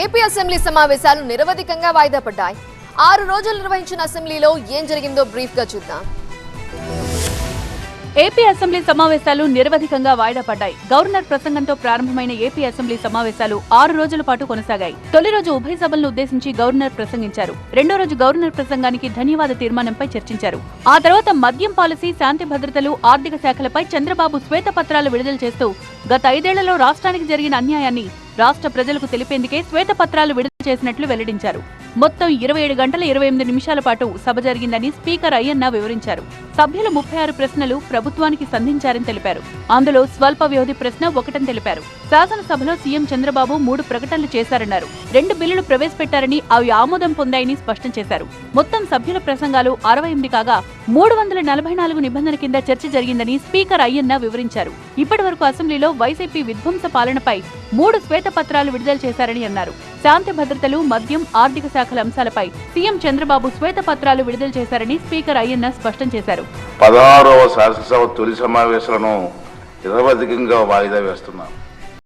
AP assembly సమావేశాలు నిరవధికంగా వాయిదా పడ్డాయి. ఆరు రోజులు నిర్వహించిన అసెంబ్లీలో ఏం జరిగిందో బ్రీఫ్గా చూద్దాం. ఏపీ అసెంబ్లీ సమావేశాలు నిరవధికంగా వాయిదా పడ్డాయి. గవర్నర్ ప్రసంగంతో ప్రారంభమైన ఏపీ అసెంబ్లీ సమావేశాలు ఆరు రోజుల పాటు కొనసాగాయి. తొలి రోజు ఉభయ సభలను ఉద్దేశించి గవర్నర్ ప్రసంగించారు. రెండో రోజు గవర్నర్ ప్రసంగానికి ధన్యవాద తీర్మానంపై చర్చించారు. ఆ తర్వాత మద్యం పాలసీ శాంతి భద్రతలు ఆర్థిక శాఖలపై చంద్రబాబు శ్వేతపత్రాలు విడుదల చేస్తూ గత ఐదేళ్ళలో రాష్ట్రానికి జరిగిన అన్యాయాన్ని రాష్ట్ర ప్రజలకు తెలిపేందుకే శ్వేతపత్రాలు విడుదల చేసినట్లు వెల్లడించారు. మొత్తం ఇరవై ఏడు గంటల ఇరవై ఎనిమిది నిమిషాల పాటు సభ జరిగిందని స్పీకర్ అయ్యన్న వివరించారు. సభ్యులు ముప్పై ఆరు ప్రశ్నలు ప్రభుత్వానికి సంధించారని తెలిపారు. అందులో స్వల్ప వ్యవధి ప్రశ్న ఒకటని తెలిపారు. శాసనసభలో సీఎం చంద్రబాబు మూడు ప్రకటనలు చేశారన్నారు. రెండు బిల్లులు ప్రవేశపెట్టారని అవి ఆమోదం పొందాయని స్పష్టం చేశారు. మొత్తం సభ్యుల ప్రసంగాలు అరవై ఎనిమిది కాగా మూడు వందల నలభై నాలుగు నిబంధన కింద చర్చ జరిగిందని స్పీకర్ అయ్యన్న వివరించారు. ఇప్పటి వరకు అసెంబ్లీలో వైసీపీ విధ్వంస పాలనపై మూడు శ్వేతపత్రాలు విడుదల చేశారని అన్నారు. శాంతి భద్రతలు మద్యం ఆర్థిక శాఖల అంశాలపై సీఎం చంద్రబాబు శ్వేతపత్రాలు విడుదల చేశారని స్పీకర్ అయ్యన్న స్పష్టం చేశారు. పదహారవ శాసనసభ తొలి సమావేశాలను నిరవధికంగా వాయిదా వేస్తున్నాం.